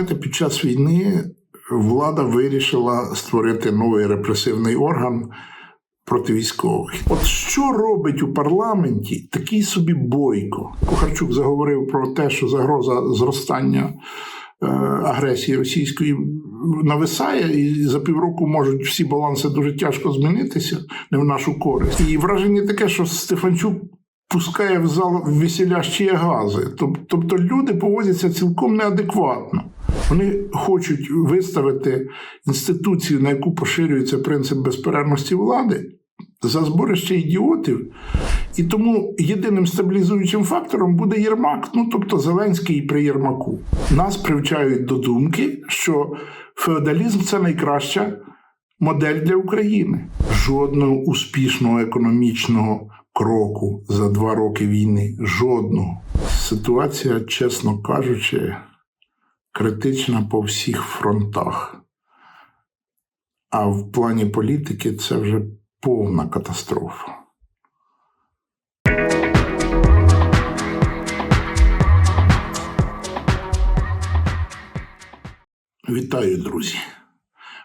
знаєте, під час війни влада вирішила створити новий репресивний орган проти військових. От що робить у парламенті такий собі бойко? Кухарчук заговорив про те, що загроза зростання е, агресії російської нависає, і за півроку можуть всі баланси дуже тяжко змінитися не в нашу користь. І враження таке, що Стефанчук. Пускає в зал веселящі гази. Тобто люди поводяться цілком неадекватно. Вони хочуть виставити інституцію, на яку поширюється принцип безперервності влади, за зборище ідіотів. І тому єдиним стабілізуючим фактором буде Єрмак, ну тобто Зеленський при Єрмаку. Нас привчають до думки, що феодалізм це найкраща модель для України. Жодного успішного економічного кроку за два роки війни. Жодного. Ситуація, чесно кажучи, критична по всіх фронтах. А в плані політики це вже повна катастрофа. Вітаю, друзі.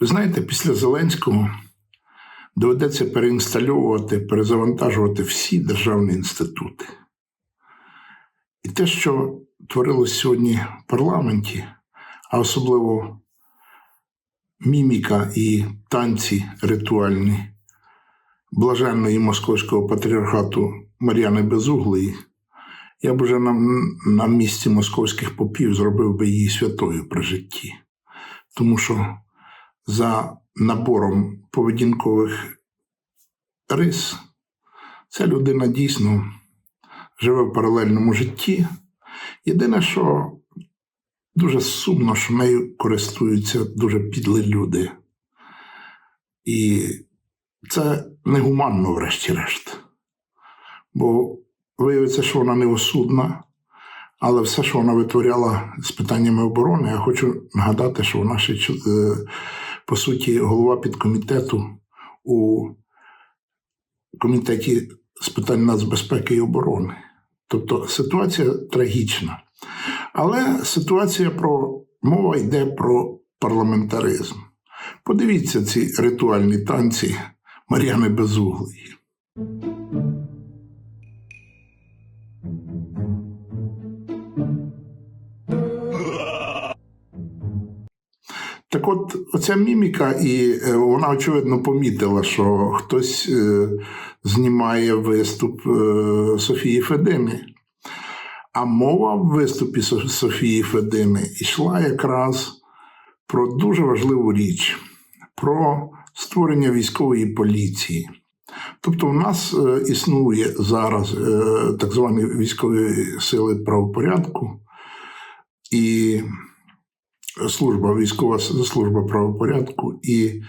Ви знаєте, після Зеленського доведеться переінстальовувати, перезавантажувати всі державні інститути. І те, що творилось сьогодні в парламенті, а особливо міміка і танці ритуальні блаженної московського патріархату Мар'яни Безуглої, я б уже на, на місці московських попів зробив би її святою при житті. Тому що за набором поведінкових рис ця людина дійсно живе в паралельному житті. Єдине, що дуже сумно, що нею користуються дуже підлі люди. І це негуманно, врешті-решт. Бо виявиться, що вона неосудна, але все, що вона витворяла з питаннями оборони, я хочу нагадати, що вона ще е, по суті голова підкомітету у комітеті з питань нацбезпеки і оборони. Тобто ситуація трагічна. Але ситуація про мова йде про парламентаризм. Подивіться ці ритуальні танці Мар'яни Безуглої. Так от, оця міміка, і е, вона, очевидно, помітила, що хтось е, знімає виступ е, Софії Федини. А мова в виступі Софії Федини йшла якраз про дуже важливу річ: про створення військової поліції. Тобто, в нас існує зараз так звані військові сили правопорядку, і служба, військова служба правопорядку, і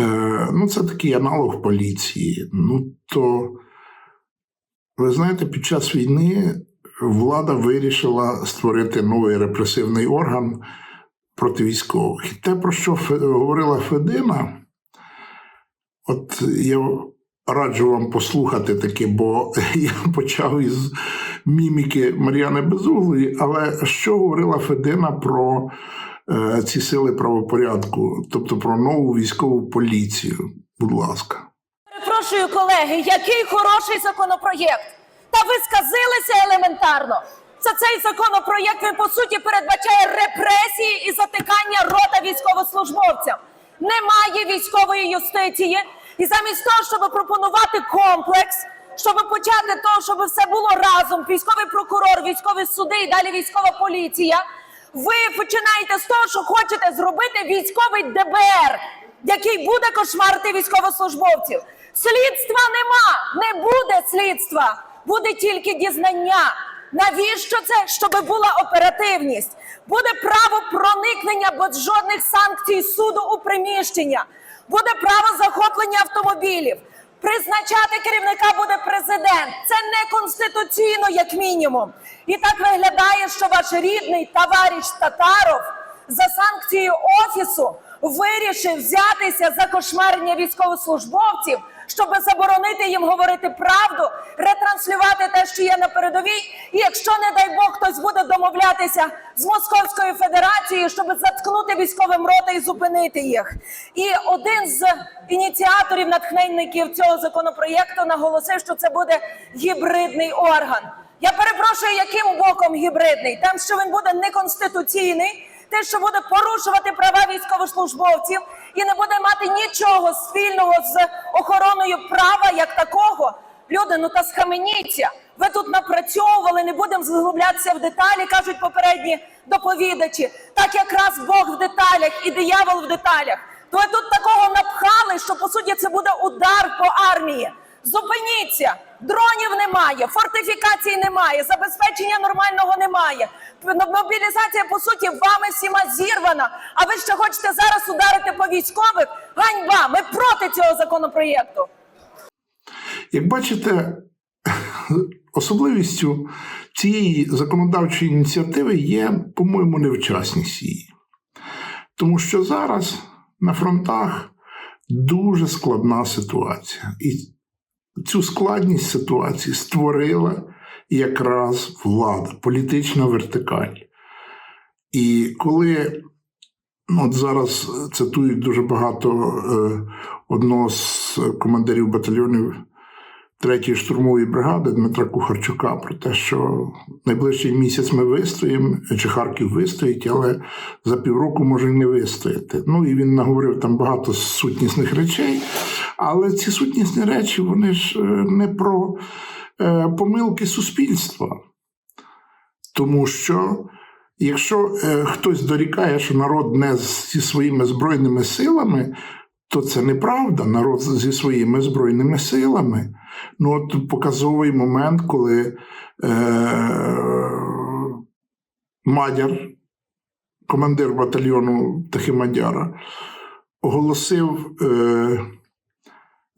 е, ну, це такий аналог поліції. Ну то, ви знаєте, під час війни влада вирішила створити новий репресивний орган проти військових. І те, про що говорила Федина, от я раджу вам послухати таке, бо я почав із міміки Мар'яни Безуглої, але що говорила Федина про ці сили правопорядку, тобто про нову військову поліцію? Будь ласка. Перепрошую, колеги, який хороший законопроєкт. Та ви сказилися елементарно. Це цей законопроєкт він по суті передбачає репресії і затикання рота військовослужбовцям. Немає військової юстиції, і замість того, щоб пропонувати комплекс, щоб почати того, щоб все було разом: військовий прокурор, військові суди і далі військова поліція. Ви починаєте з того, що хочете зробити військовий ДБР, який буде кошмарити військовослужбовців. Слідства нема, не буде слідства, буде тільки дізнання. Навіщо це? Щоб була оперативність. Буде право проникнення без жодних санкцій суду у приміщення. Буде право захоплення автомобілів. Призначати керівника буде президент. Це не конституційно, як мінімум. І так виглядає, що ваш рідний товариш Татаров за санкцією офісу вирішив взятися за кошмарення військовослужбовців, щоб заборонити їм говорити правду, ретранслювати те, що є на передовій. І якщо, не дай Бог, хтось буде домовлятися з Московською Федерацією, щоб заткнути військовим рота і зупинити їх. І один з ініціаторів, натхненників цього законопроєкту наголосив, що це буде гібридний орган. Я перепрошую, яким боком гібридний? Тим, що він буде неконституційний, те, що буде порушувати права військовослужбовців і не буде мати нічого спільного з охороною права як такого. Люди, ну та схаменіться. Ви тут напрацьовували, не будемо заглублятися в деталі, кажуть попередні доповідачі. Так якраз Бог в деталях і диявол в деталях. То ви тут такого напхали, що по суті це буде удар по армії. Зупиніться! Дронів немає, фортифікацій немає, забезпечення нормального немає. Мобілізація, по суті, вами всіма зірвана. А ви ще хочете зараз ударити по військових? Ганьба! Ми проти цього законопроєкту. Як бачите, особливістю цієї законодавчої ініціативи є, по-моєму, невчасність її. Тому що зараз на фронтах дуже складна ситуація. І цю складність ситуації створила якраз влада, політична вертикаль. І коли ну, от зараз цитують дуже багато е, одного з командирів батальйонів третьої штурмової бригади Дмитра Кухарчука про те, що найближчий місяць ми вистоїмо, чи Харків вистоїть, але за півроку може й не вистояти. Ну і він наговорив там багато сутнісних речей, але ці сутнісні речі вони ж е, не про е, помилки суспільства. Тому що якщо е, хтось дорікає, що народ не зі своїми збройними силами, то це неправда. Народ зі своїми збройними силами. Ну, от показовий момент, коли е, Мадяр, командир батальйону Тахимадяра, оголосив е,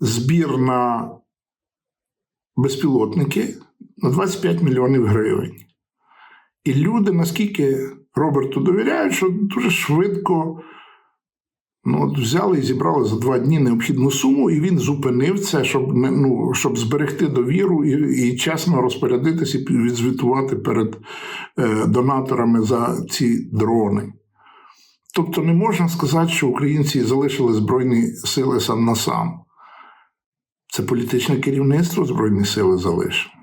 збір на безпілотники на 25 мільйонів гривень. І люди наскільки Роберту довіряють, що дуже швидко ну, от взяли і зібрали за два дні необхідну суму, і він зупинив це, щоб ну, щоб зберегти довіру і, і чесно розпорядитися і відзвітувати перед е, донаторами за ці дрони. Тобто не можна сказати, що українці залишили Збройні сили сам на сам. Це політичне керівництво Збройні сили залишило.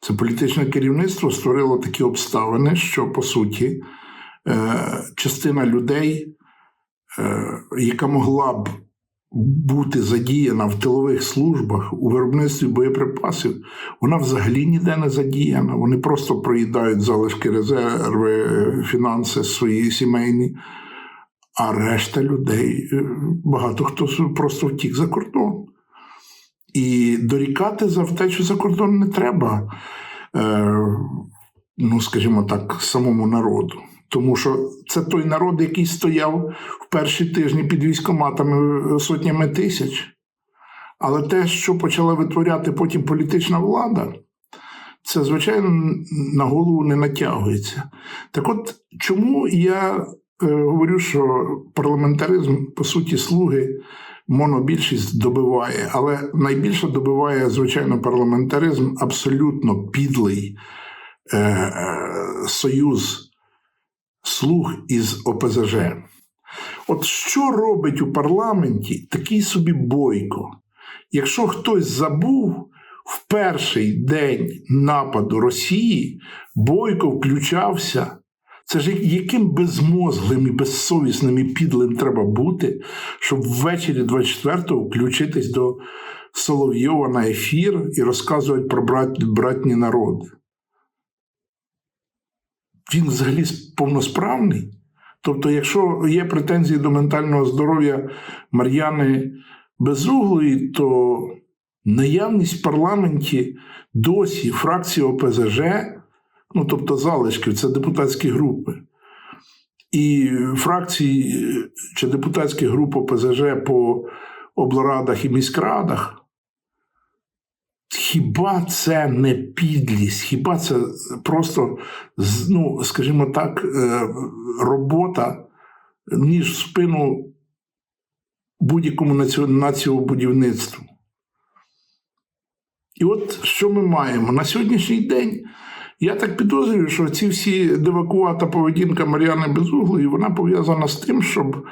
Це політичне керівництво створило такі обставини, що по суті е, частина людей, е, яка могла б бути задіяна в тилових службах у виробництві боєприпасів, вона взагалі ніде не задіяна. Вони просто проїдають залишки резерви, фінанси свої сімейні. А решта людей, е, багато хто просто втік за кордон. І дорікати за втечу за кордон не треба, е, ну, скажімо так, самому народу. Тому що це той народ, який стояв в перші тижні під військоматами сотнями тисяч. Але те, що почала витворяти потім політична влада, це, звичайно, на голову не натягується. Так от, чому я е, говорю, що парламентаризм, по суті, слуги монобільшість добиває, але найбільше добиває, звичайно, парламентаризм абсолютно підлий е, е, союз слуг із ОПЗЖ. От що робить у парламенті такий собі бойко? Якщо хтось забув, в перший день нападу Росії Бойко включався. Це ж яким безмозглим і безсовісним і підлим треба бути, щоб ввечері 24-го включитись до Соловйова на ефір і розказувати про брат, братні народи. Він взагалі повносправний. Тобто, якщо є претензії до ментального здоров'я Мар'яни Безуглої, то наявність в парламенті досі фракції ОПЗЖ, ну тобто залишків, це депутатські групи, і фракції чи депутатські групи ОПЗЖ по облрадах і міськрадах. Хіба це не підлість? Хіба це просто, ну, скажімо так, е, робота ніж в спину будь-якому націобудівництву. І от що ми маємо на сьогоднішній день. Я так підозрюю, що ці всі дивакувата поведінка Мар'яни Безуглої, вона пов'язана з тим, щоб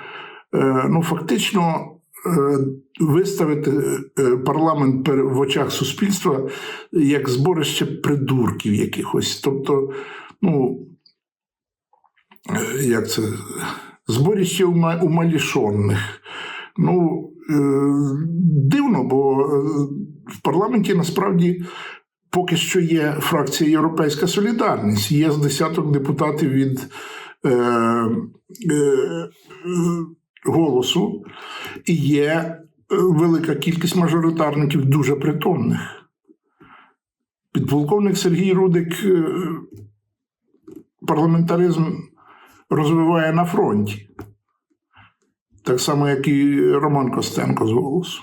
е, ну, фактично е, виставити е, парламент в очах суспільства як зборище придурків якихось. Тобто, ну, як це, зборище ума- умалішонних. Ну, дивно, бо в парламенті насправді поки що є фракція Європейська Солідарність. Є з десяток депутатів від е, е, е, голосу, і є е, велика кількість мажоритарників дуже притомних. Підполковник Сергій Рудик е, парламентаризм розвиває на фронті. Так само, як і Роман Костенко з голосу.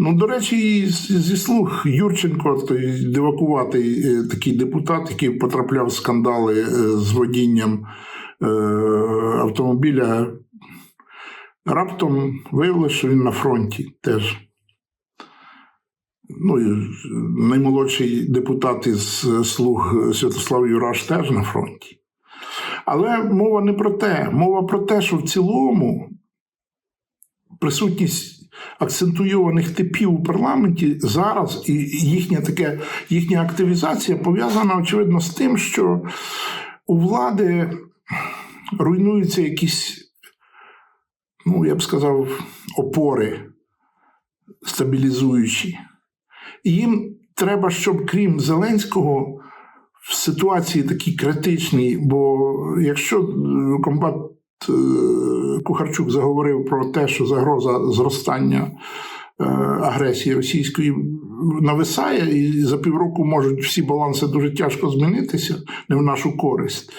Ну, до речі, зі слуг Юрченко, той дивакуватий е, такий депутат, який потрапляв в скандали е, з водінням е, автомобіля, раптом виявилося, що він на фронті теж. Ну, наймолодший депутат із слуг Святослав Юраш теж на фронті. Але мова не про те. Мова про те, що в цілому присутність акцентуйованих типів у парламенті зараз і їхня таке, їхня активізація пов'язана, очевидно, з тим, що у влади руйнуються якісь, ну, я б сказав, опори стабілізуючі. І їм треба, щоб крім Зеленського, в ситуації такій критичній, бо якщо комбат Кухарчук заговорив про те, що загроза зростання е, агресії російської нависає, і за півроку можуть всі баланси дуже тяжко змінитися не в нашу користь,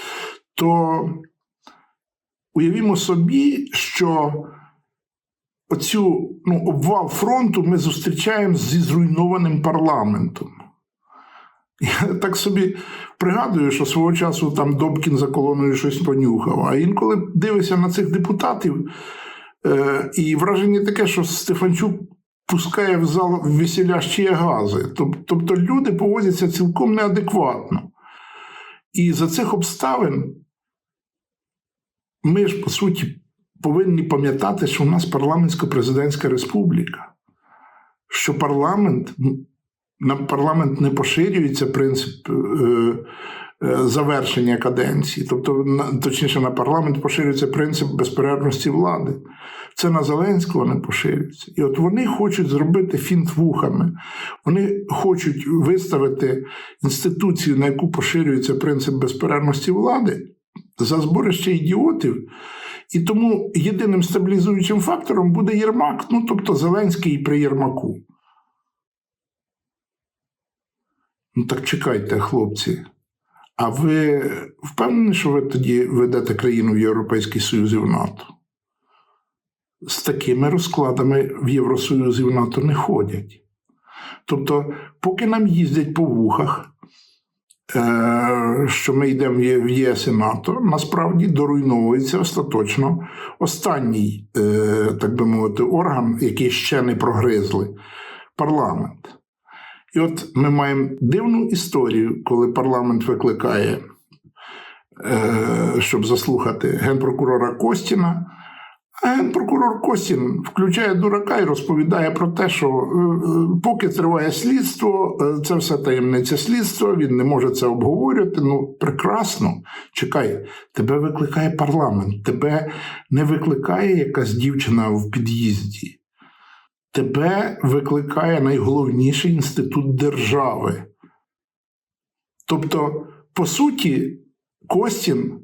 то уявімо собі, що оцю ну, обвал фронту ми зустрічаємо зі зруйнованим парламентом. Я так собі пригадую, що свого часу там Добкін за колоною щось понюхав. А інколи дивишся на цих депутатів, е, і враження таке, що Стефанчук пускає в зал веселящі гази. Тобто люди поводяться цілком неадекватно. І за цих обставин ми ж, по суті, повинні пам'ятати, що у нас парламентсько-президентська республіка, що парламент на парламент не поширюється принцип е, е, завершення каденції, тобто, точніше, на парламент поширюється принцип безперервності влади. Це на Зеленського не поширюється. І от вони хочуть зробити фінт вухами. Вони хочуть виставити інституцію, на яку поширюється принцип безперервності влади, за зборище ідіотів. І тому єдиним стабілізуючим фактором буде Єрмак, ну тобто Зеленський при Єрмаку. Ну так чекайте, хлопці. А ви впевнені, що ви тоді ведете країну в Європейський Союз і в НАТО? З такими розкладами в Євросоюз і в НАТО не ходять. Тобто, поки нам їздять по вухах, е, що ми йдемо в ЄС і НАТО, насправді доруйновується остаточно останній, е, так би мовити, орган, який ще не прогризли парламент. І от ми маємо дивну історію, коли парламент викликає, е, щоб заслухати генпрокурора Костіна. А генпрокурор Костін включає дурака і розповідає про те, що е, е, поки триває слідство, це все таємниця слідства, він не може це обговорювати. Ну, прекрасно. Чекай, тебе викликає парламент, тебе не викликає якась дівчина в під'їзді тебе викликає найголовніший інститут держави. Тобто, по суті, Костін,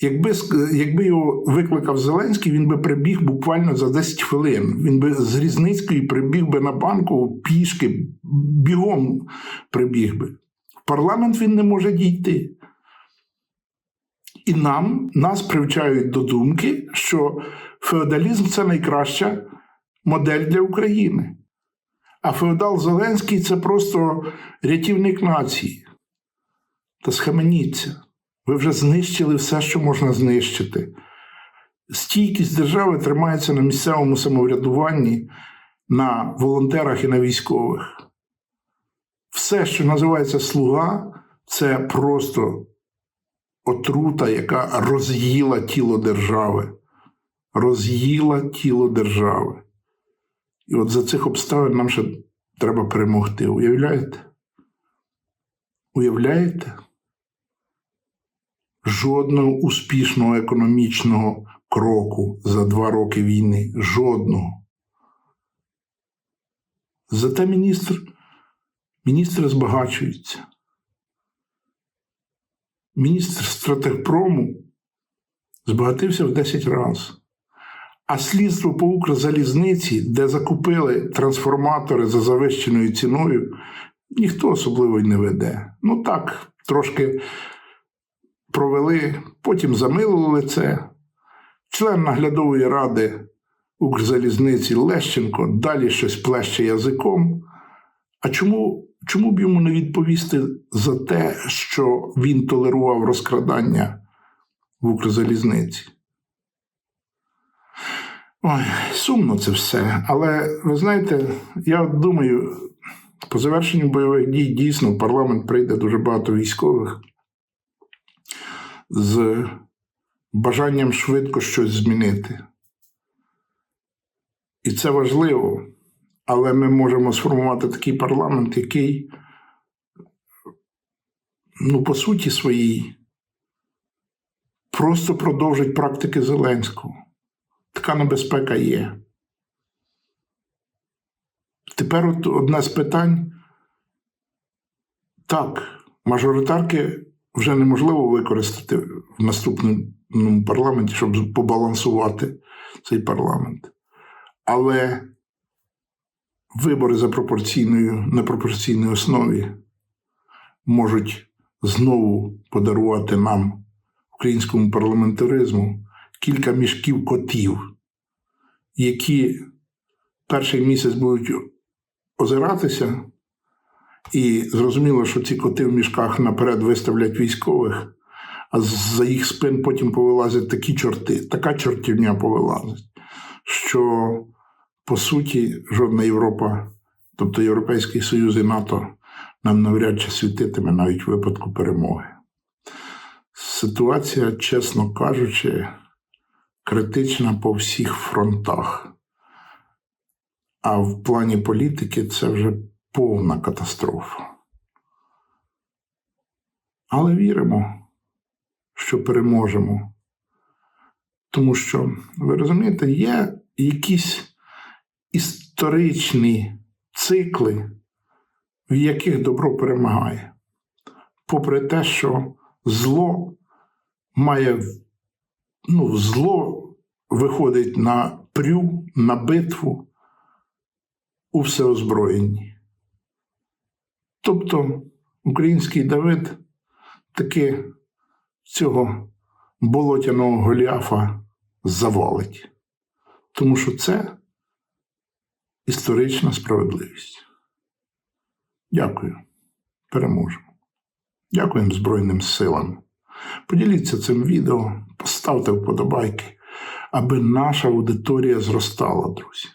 якби, якби його викликав Зеленський, він би прибіг буквально за 10 хвилин. Він би з Різницької прибіг би на банку пішки, бігом прибіг би. В парламент він не може дійти. І нам, нас привчають до думки, що феодалізм це найкраща модель для України. А феодал Зеленський це просто рятівник нації. Та схаменіться. Ви вже знищили все, що можна знищити. Стійкість держави тримається на місцевому самоврядуванні, на волонтерах і на військових. Все, що називається слуга, це просто отрута, яка роз'їла тіло держави. Роз'їла тіло держави. І от за цих обставин нам ще треба перемогти. Уявляєте? Уявляєте? Жодного успішного економічного кроку за два роки війни. Жодного. Зате міністр, міністри збагачуються. Міністр стратегпрому збагатився в 10 разів. А слідство по Укрзалізниці, де закупили трансформатори за завищеною ціною, ніхто особливо й не веде. Ну так, трошки провели, потім замилували це. Член наглядової ради Укрзалізниці Лещенко далі щось плеще язиком. А чому, чому б йому не відповісти за те, що він толерував розкрадання в Укрзалізниці? Ой, сумно це все. Але ви знаєте, я думаю, по завершенню бойових дій дійсно в парламент прийде дуже багато військових з бажанням швидко щось змінити. І це важливо, але ми можемо сформувати такий парламент, який, ну, по суті своїй, просто продовжить практики Зеленського. Така небезпека є. Тепер от одне з питань. Так, мажоритарки вже неможливо використати в наступному парламенті, щоб побалансувати цей парламент. Але вибори за пропорційною на пропорційній основі можуть знову подарувати нам, українському парламентаризму, кілька мішків котів, які перший місяць будуть озиратися, і зрозуміло, що ці коти в мішках наперед виставлять військових, а за їх спин потім повилазять такі чорти, така чортівня повилазить, що по суті жодна Європа, тобто Європейський Союз і НАТО, нам навряд чи світитиме навіть в випадку перемоги. Ситуація, чесно кажучи, критична по всіх фронтах. А в плані політики це вже повна катастрофа. Але віримо, що переможемо. Тому що, ви розумієте, є якісь історичні цикли, в яких добро перемагає. Попри те, що зло має ну, зло виходить на прю, на битву у всеозброєнні. Тобто український Давид таки цього болотяного Голіафа завалить, тому що це історична справедливість. Дякую. Переможемо. Дякуємо Збройним силам. Поділіться цим відео, поставте вподобайки, аби наша аудиторія зростала, друзі.